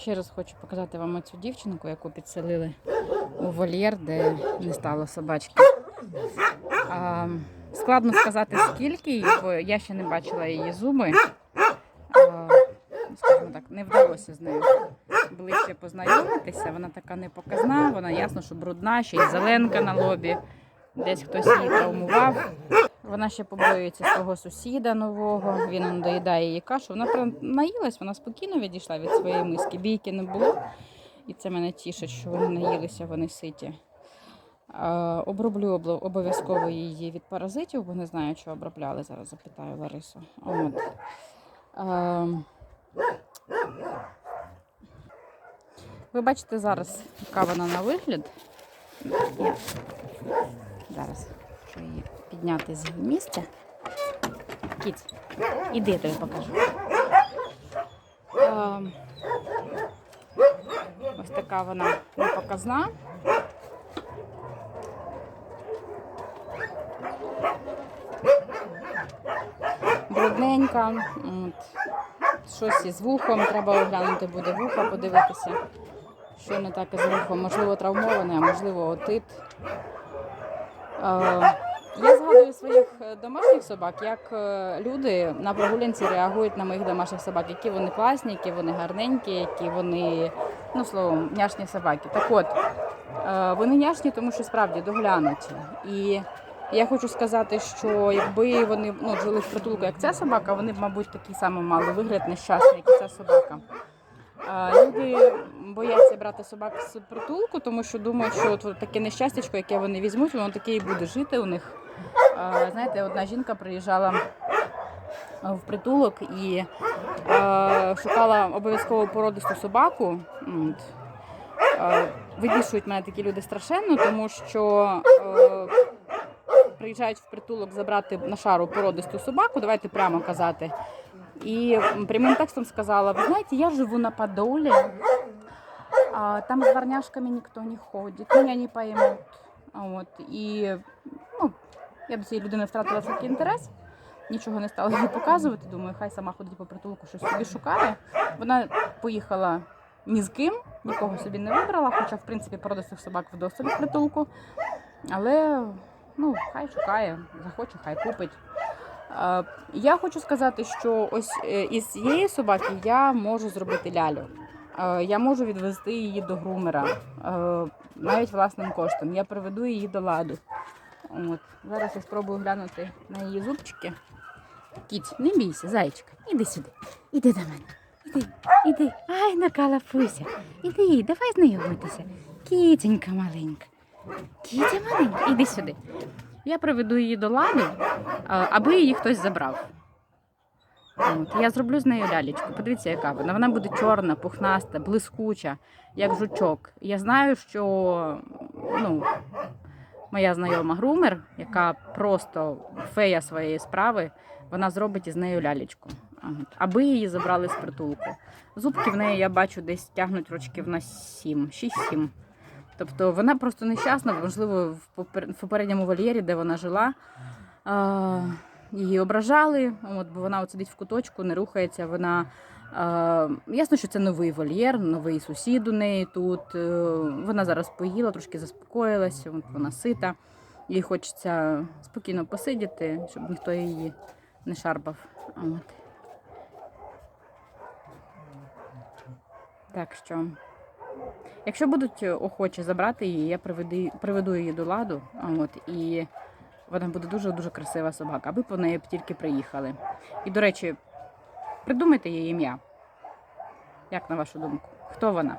Ще раз хочу показати вам цю дівчинку, яку підселили у вольєр, де не стало собачки. А, складно сказати, скільки бо я ще не бачила її зуби. А, скажімо так, не вдалося з нею ближче познайомитися. Вона така непоказна, вона ясно, що брудна, ще й зеленка на лобі. Десь хтось її травмував. Вона ще побоюється свого сусіда нового. Він он доїдає її кашу. Вона наїлась, вона спокійно відійшла від своєї миски. Бійки не було. І це мене тішить, що вони наїлися, вони ситі. Оброблю обов'язково її від паразитів, бо не знаю, що обробляли. Зараз запитаю Ларису. От. Ви бачите зараз, яка вона на вигляд. Зараз хочу її підняти з місця. Кіць, іди, я тобі покажу. Ем, ось така вона непоказна. Брудненька. Щось із вухом, треба оглянути буде вуха, подивитися, що не так із вухом. Можливо, травмоване, а можливо, отит. Е, Я згадую своїх е, домашніх собак, як е, люди на прогулянці реагують на моїх домашніх собак, які вони класні, які вони гарненькі, які вони, ну словом, няшні собаки. Так от, вони няшні, тому що справді доглянуті. І я хочу сказати, що якби вони ну, жили в притулку, як ця собака, вони б, мабуть, такий самий мали вигляд нещасний, як і ця собака. Люди бояться брати собак з притулку, тому що думають, що от таке нещастячко, яке вони візьмуть, воно таке і буде жити у них. А, Знаєте, одна жінка приїжджала в притулок і е, шукала обов'язково породисту собаку. От. Е, Вивішують мене такі люди страшенно, тому що е, приїжджають в притулок забрати на шару породисту собаку, давайте прямо казати. І прямим текстом сказала: ви знаєте, я живу на Подоле, а, там с дворняжками никто не ходит, меня не поймут. От, і ну, я до цієї людини втратила такий інтерес, нічого не стала їй показувати. Думаю, хай сама ходить по притулку, щось собі шукає. Вона поїхала ні з ким, нікого собі не вибрала, хоча, в принципі, породистих собак вдосталь в притулку. Але ну, хай шукає, захоче, хай купить. Я хочу сказати, що ось е, із цієї собаки я можу зробити лялю. Е, Я можу відвести її до грумера, е, навіть власним коштом. Я приведу її до ладу. От. Зараз я спробую глянути на її зубчики. Кіць, не бійся, зайчика, іди сюди, іди до мене. Іди, іди. Ай, накалапуся. Іди, давай знайомитися. Кітенька маленька. Кітя маленька, іди сюди. Я приведу її до ладу, аби її хтось забрав. От. Я зроблю з нею лялечку. Подивіться, яка вона. Вона буде чорна, пухнаста, блискуча, як жучок. Я знаю, що ну, моя знайома грумер, яка просто фея своєї справи, вона зробить із нею лялечку. Аби її забрали з притулку. Зубки в неї я бачу десь тягнуть рочків на 7, 6-7. Тобто вона просто нещасна, можливо, в попер- в попередньому вольєрі, де вона жила, її ображали, от, бо вона от сидить в куточку, не рухається. Вона а, ясно, що це новий вольєр, новий сусід у неї тут. е, Вона зараз поїла, трошки заспокоїлась, от вона сита. Їй хочеться спокійно посидіти, щоб ніхто її не шарпав. От. Так що. Якщо будуть охочі забрати її, я приведу, приведу її до ладу. От, і вона буде дуже-дуже красива собака, аби по неї б тільки приїхали. І, до речі, придумайте її ім'я. Як на вашу думку? Хто вона?